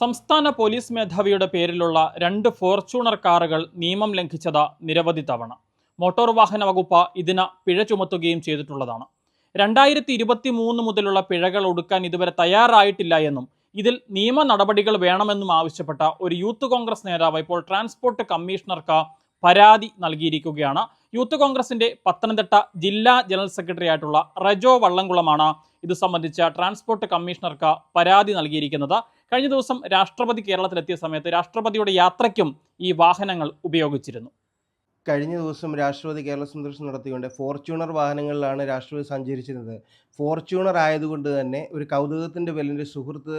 സംസ്ഥാന പോലീസ് മേധാവിയുടെ പേരിലുള്ള രണ്ട് ഫോർച്യൂണർ കാറുകൾ നിയമം ലംഘിച്ചത് നിരവധി തവണ. മോട്ടോർ വാഹന വകുപ്പ് ഇതിന് പിഴ ചുമത്തുകയും ചെയ്തിട്ടുള്ളതാണ്. രണ്ടായിരത്തി ഇരുപത്തി മൂന്ന് മുതലുള്ള പിഴകൾ ഒടുക്കാൻ ഇതുവരെ തയ്യാറായിട്ടില്ല എന്നും ഇതിൽ നിയമ നടപടികൾ വേണമെന്നും ആവശ്യപ്പെട്ട ഒരു യൂത്ത് കോൺഗ്രസ് നേതാവ് ഇപ്പോൾ ട്രാൻസ്പോർട്ട് കമ്മീഷണർക്ക് പരാതി നൽകിയിരിക്കുകയാണ്. യൂത്ത് കോൺഗ്രസിന്റെ പത്തനംതിട്ട ജില്ലാ ജനറൽ സെക്രട്ടറി ആയിട്ടുള്ള റജോ വള്ളംകുളമാണ് ഇത് സംബന്ധിച്ച ട്രാൻസ്പോർട്ട് കമ്മീഷണർക്ക് പരാതി നൽകിയിരിക്കുന്നത്. കഴിഞ്ഞ ദിവസം രാഷ്ട്രപതി കേരളത്തിലെത്തിയ സമയത്ത് രാഷ്ട്രപതിയുടെ യാത്രയ്ക്കും ഈ വാഹനങ്ങൾ ഉപയോഗിച്ചിരുന്നു. കഴിഞ്ഞ ദിവസം രാഷ്ട്രപതി കേരള സന്ദർശനം നടത്തിക്കൊണ്ട് ഫോർച്യൂണർ വാഹനങ്ങളിലാണ് രാഷ്ട്രപതി സഞ്ചരിച്ചിരുന്നത്. ഫോർച്യൂണർ ആയതുകൊണ്ട് തന്നെ ഒരു കൗതുകത്തിന്റെ പേരിൽ സുഹൃത്ത്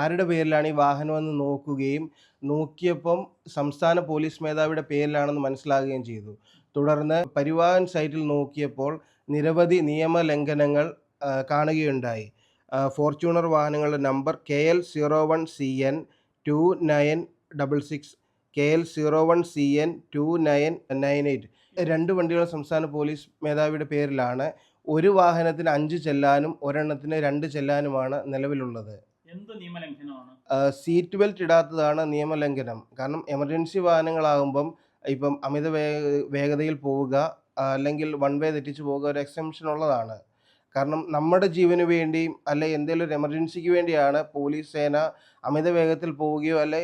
ആരുടെ പേരിലാണ് ഈ വാഹനമെന്ന് നോക്കുകയും നോക്കിയപ്പം സംസ്ഥാന പോലീസ് മേധാവിയുടെ പേരിലാണെന്ന് മനസ്സിലാകുകയും ചെയ്തു. തുടർന്ന് പരിവാഹൻ സൈറ്റിൽ നോക്കിയപ്പോൾ നിരവധി നിയമലംഘനങ്ങൾ കാണുകയുണ്ടായി. ഫോർച്യൂണർ വാഹനങ്ങളുടെ number K L zero one C N two nine double six. K L zero one C N two nine nine eight. രണ്ട് വണ്ടികൾ സംസ്ഥാന പോലീസ് മേധാവിയുടെ പേരിലാണ് ഒരു വാഹനത്തിന് അഞ്ച് ചെല്ലാനും ഒരെണ്ണത്തിന് രണ്ട് ചെല്ലാനുമാണ് നിലവിലുള്ളത്. എന്ത് നിയമലംഘനമാണ്? സീറ്റ് ബെൽറ്റ് ഇടാത്തതാണ് നിയമലംഘനം. കാരണം എമർജൻസി വാഹനങ്ങളാകുമ്പം ഇപ്പം അമിത വേഗ വേഗതയിൽ പോവുക അല്ലെങ്കിൽ വൺ വേ തെറ്റിച്ച് പോവുക ഒരു എക്സംഷൻ ഉള്ളതാണ് കാരണം നമ്മുടെ ജീവന് വേണ്ടിയും അല്ലെ എന്തെങ്കിലും ഒരു എമർജൻസിക്ക് വേണ്ടിയാണ് പോലീസ് സേന അമിത വേഗത്തിൽ പോവുകയോ അല്ലെ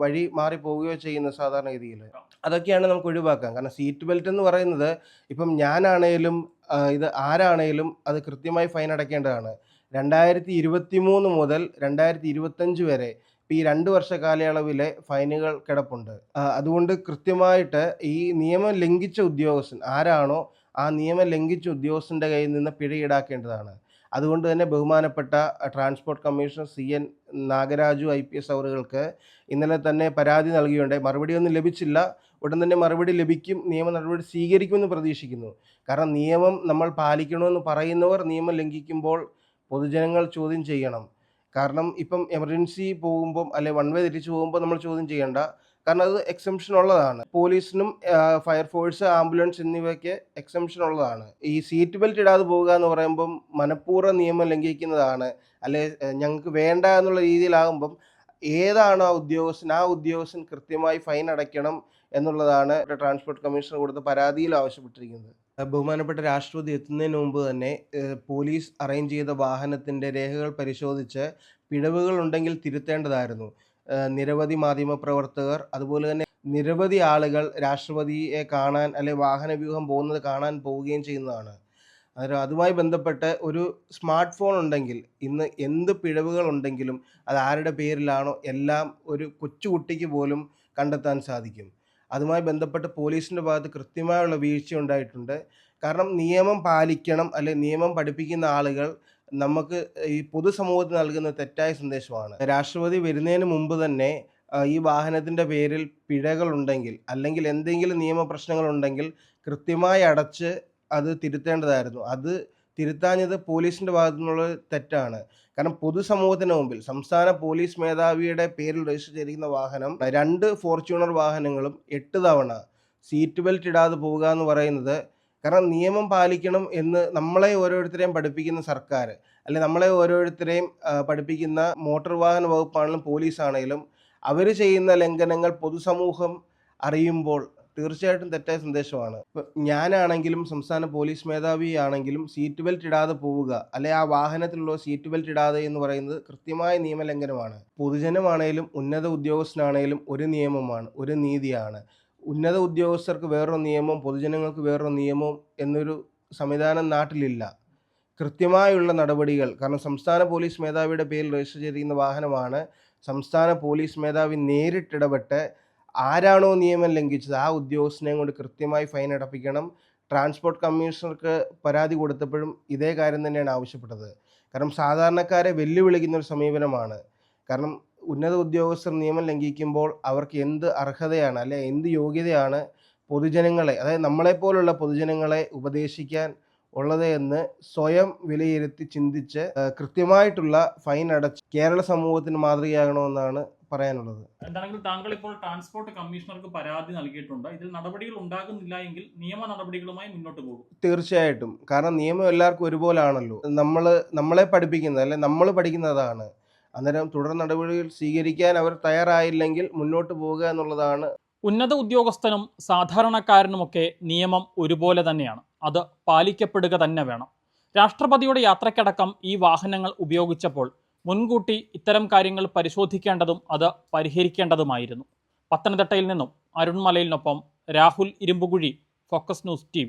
വഴി മാറി പോവുകയോ ചെയ്യുന്ന സാധാരണ രീതിയിൽ അതൊക്കെയാണ് നമുക്ക് ഒഴിവാക്കാം കാരണം സീറ്റ് ബെൽറ്റ് എന്ന് പറയുന്നത് ഇപ്പം ഞാനാണേലും ഇത് ആരാണേലും അത് കൃത്യമായി ഫൈൻ അടയ്ക്കേണ്ടതാണ്. രണ്ടായിരത്തി ഇരുപത്തി മൂന്ന് മുതൽ രണ്ടായിരത്തി ഇരുപത്തഞ്ച് വരെ ഈ രണ്ട് വർഷ കാലയളവിലെ ഫൈനുകൾ കിടപ്പുണ്ട്. അതുകൊണ്ട് കൃത്യമായിട്ട് ഈ നിയമം ലംഘിച്ച ഉദ്യോഗസ്ഥൻ ആരാണോ ആ നിയമം ലംഘിച്ച ഉദ്യോഗസ്ഥന്റെ കയ്യിൽ നിന്ന് പിഴ ഈടാക്കേണ്ടതാണ്. അതുകൊണ്ട് തന്നെ ബഹുമാനപ്പെട്ട transport commissioner C. N. Nagaraju I. P. S അവറുകൾക്ക് ഇന്നലെ തന്നെ പരാതി നൽകിയുണ്ടായി മറുപടിയൊന്നും ലഭിച്ചില്ല. ഉടൻ തന്നെ മറുപടി ലഭിക്കും. നിയമ നടപടി സ്വീകരിക്കുമെന്ന് പ്രതീക്ഷിക്കുന്നു. കാരണം നിയമം നമ്മൾ പാലിക്കണമെന്ന് പറയുന്നവർ നിയമം ലംഘിക്കുമ്പോൾ പൊതുജനങ്ങൾ ചോദ്യം ചെയ്യണം. കാരണം ഇപ്പം എമർജൻസി പോകുമ്പം അല്ലെ വൺ വേ തിരിച്ചു പോകുമ്പോൾ നമ്മൾ ചോദ്യം ചെയ്യേണ്ട. കാരണം അത് എക്സംഷൻ ഉള്ളതാണ്. പോലീസിനും ഫയർഫോഴ്സ് ആംബുലൻസ് എന്നിവയ്ക്ക് എക്സംഷൻ ഉള്ളതാണ്. ഈ സീറ്റ് ബെൽറ്റ് ഇടാതെ പോകുക എന്ന് പറയുമ്പം മനഃപൂർവം നിയമം ലംഘിക്കുന്നതാണ്. അല്ലെ ഞങ്ങൾക്ക് വേണ്ട എന്നുള്ള രീതിയിലാകുമ്പം ഏതാണ് ആ ഉദ്യോഗസ്ഥൻ ആ ഉദ്യോഗസ്ഥൻ കൃത്യമായി ഫൈൻ അടയ്ക്കണം എന്നുള്ളതാണ് ട്രാൻസ്പോർട്ട് കമ്മീഷണർ കൊടുത്ത പരാതിയിൽ ആവശ്യപ്പെട്ടിരിക്കുന്നത്. ബഹുമാനപ്പെട്ട രാഷ്ട്രപതി എത്തുന്നതിന് മുമ്പ് തന്നെ പോലീസ് അറേഞ്ച് ചെയ്ത വാഹനത്തിന്റെ രേഖകൾ പരിശോധിച്ച് പിഴവുകൾ ഉണ്ടെങ്കിൽ തിരുത്തേണ്ടതായിരുന്നു. നിരവധി മാധ്യമ പ്രവർത്തകർ അതുപോലെ തന്നെ നിരവധി ആളുകൾ രാഷ്ട്രപതിയെ കാണാൻ അല്ലെ വാഹന വ്യൂഹം പോകുന്നത് കാണാൻ പോവുകയും ചെയ്യുന്നതാണ്. അന്നേരം അതുമായി ബന്ധപ്പെട്ട് ഒരു സ്മാർട്ട് ഫോൺ ഉണ്ടെങ്കിൽ ഇന്ന് എന്ത് പിഴവുകൾ ഉണ്ടെങ്കിലും അത് ആരുടെ പേരിലാണോ എല്ലാം ഒരു കൊച്ചുകുട്ടിക്ക് പോലും കണ്ടെത്താൻ സാധിക്കും. അതുമായി ബന്ധപ്പെട്ട് പോലീസിന്റെ ഭാഗത്ത് കൃത്യമായുള്ള വീഴ്ച ഉണ്ടായിട്ടുണ്ട്. കാരണം നിയമം പാലിക്കണം അല്ലെ നിയമം പഠിപ്പിക്കുന്ന ആളുകൾ നമുക്ക് ഈ പൊതുസമൂഹത്തിന് നൽകുന്ന തെറ്റായ സന്ദേശമാണ്. രാഷ്ട്രപതി വരുന്നതിന് മുമ്പ് തന്നെ ഈ വാഹനത്തിന്റെ പേരിൽ പിഴകളുണ്ടെങ്കിൽ അല്ലെങ്കിൽ എന്തെങ്കിലും നിയമ പ്രശ്നങ്ങളുണ്ടെങ്കിൽ കൃത്യമായി അടച്ച് അത് തിരുത്തേണ്ടതായിരുന്നു. അത് തിരുത്താഞ്ഞത് പോലീസിന്റെ ഭാഗത്തു നിന്നുള്ള തെറ്റാണ്. കാരണം പൊതുസമൂഹത്തിന് മുമ്പിൽ സംസ്ഥാന പോലീസ് മേധാവിയുടെ പേരിൽ രജിസ്റ്റർ ചെയ്തിരിക്കുന്ന വാഹനം രണ്ട് ഫോർച്യൂണർ വാഹനങ്ങളും എട്ട് തവണ സീറ്റ് ബെൽറ്റ് ഇടാതെ പോവുക എന്ന് പറയുന്നത് കാരണം നിയമം പാലിക്കണം എന്ന് നമ്മളെ ഓരോരുത്തരെയും പഠിപ്പിക്കുന്ന സർക്കാർ അല്ലെ നമ്മളെ ഓരോരുത്തരെയും പഠിപ്പിക്കുന്ന മോട്ടോർ വാഹന വകുപ്പാണെങ്കിലും പോലീസാണെങ്കിലും അവർ ചെയ്യുന്ന ലംഘനങ്ങൾ പൊതുസമൂഹം അറിയുമ്പോൾ തീർച്ചയായിട്ടും തെറ്റായ സന്ദേശമാണ്. ഞാനാണെങ്കിലും സംസ്ഥാന പോലീസ് മേധാവി ആണെങ്കിലും സീറ്റ് ബെൽറ്റ് ഇടാതെ പോവുക അല്ലെ ആ വാഹനത്തിലുള്ള സീറ്റ് ബെൽറ്റ് ഇടാതെ എന്ന് പറയുന്നത് കൃത്യമായ നിയമലംഘനമാണ്. പൊതുജനമാണേലും ഉന്നത ഉദ്യോഗസ്ഥനാണെങ്കിലും ഒരു നിയമമാണ് ഒരു നീതിയാണ്. ഉന്നത ഉദ്യോഗസ്ഥർക്ക് വേറൊരു നിയമം പൊതുജനങ്ങൾക്ക് വേറൊരു നിയമം എന്നൊരു സംവിധാനം നാട്ടിലില്ല. കൃത്യമായുള്ള നടപടികൾ കാരണം സംസ്ഥാന പോലീസ് മേധാവിയുടെ പേരിൽ രജിസ്റ്റർ ചെയ്തിരിക്കുന്ന വാഹനമാണ്. സംസ്ഥാന പോലീസ് മേധാവി നേരിട്ടിടപെട്ട് ആരാണോ നിയമം ലംഘിച്ചത് ആ ഉദ്യോഗസ്ഥനെ കൊണ്ട് കൃത്യമായി ഫൈൻ അടപ്പിക്കണം. ട്രാൻസ്പോർട്ട് കമ്മീഷണർക്ക് പരാതി കൊടുത്തപ്പോഴും ഇതേ കാര്യം തന്നെയാണ് ആവശ്യപ്പെട്ടത്. കാരണം സാധാരണക്കാരെ വെല്ലുവിളിക്കുന്ന ഒരു സമീപനമാണ്. കാരണം ഉന്നത ഉദ്യോഗസ്ഥർ നിയമം ലംഘിക്കുമ്പോൾ അവർക്ക് എന്ത് അർഹതയാണ് അല്ലെ എന്ത് യോഗ്യതയാണ് പൊതുജനങ്ങളെ അതായത് നമ്മളെപ്പോലുള്ള പൊതുജനങ്ങളെ ഉപദേശിക്കാൻ ഉള്ളത് എന്ന് സ്വയം വിലയിരുത്തി ചിന്തിച്ച് കൃത്യമായിട്ടുള്ള ഫൈൻ അടച്ച് കേരള സമൂഹത്തിന് മാതൃകയാകണമെന്നാണ് പറയാനുള്ളത്. എന്താണെങ്കിലും താങ്കൾ ഇപ്പോൾ ട്രാൻസ്പോർട്ട് കമ്മീഷണർക്ക് പരാതി നൽകിയിട്ടുണ്ട്. ഇതിൽ നടപടികൾ ഉണ്ടാകുന്നില്ല എങ്കിൽ നിയമ നടപടികളുമായി മുന്നോട്ട് പോകും. തീർച്ചയായിട്ടും. കാരണം നിയമം എല്ലാവർക്കും ഒരുപോലെ ആണല്ലോ നമ്മൾ നമ്മളെ പഠിപ്പിക്കുന്നത് അല്ലെ നമ്മൾ പഠിക്കുന്നതാണ്. അന്നേരം തുടർ നടപടികൾ സ്വീകരിക്കാൻ അവർ തയ്യാറായില്ലെങ്കിൽ മുന്നോട്ട് പോവുക എന്നുള്ളതാണ് ഉന്നത ഉദ്യോഗസ്ഥനും സാധാരണക്കാരനുമൊക്കെ നിയമം ഒരുപോലെ തന്നെയാണ്. അത് പാലിക്കപ്പെടുക തന്നെ വേണം. രാഷ്ട്രപതിയുടെ യാത്രയ്ക്കടക്കം ഈ വാഹനങ്ങൾ ഉപയോഗിച്ചപ്പോൾ മുൻകൂട്ടി ഇത്തരം കാര്യങ്ങൾ പരിശോധിക്കേണ്ടതും അത് പരിഹരിക്കേണ്ടതുമായിരുന്നു. പത്തനംതിട്ടയിൽ നിന്നും അരുൺമലയിലിനൊപ്പം Rahul Irumbukuzhi focus news T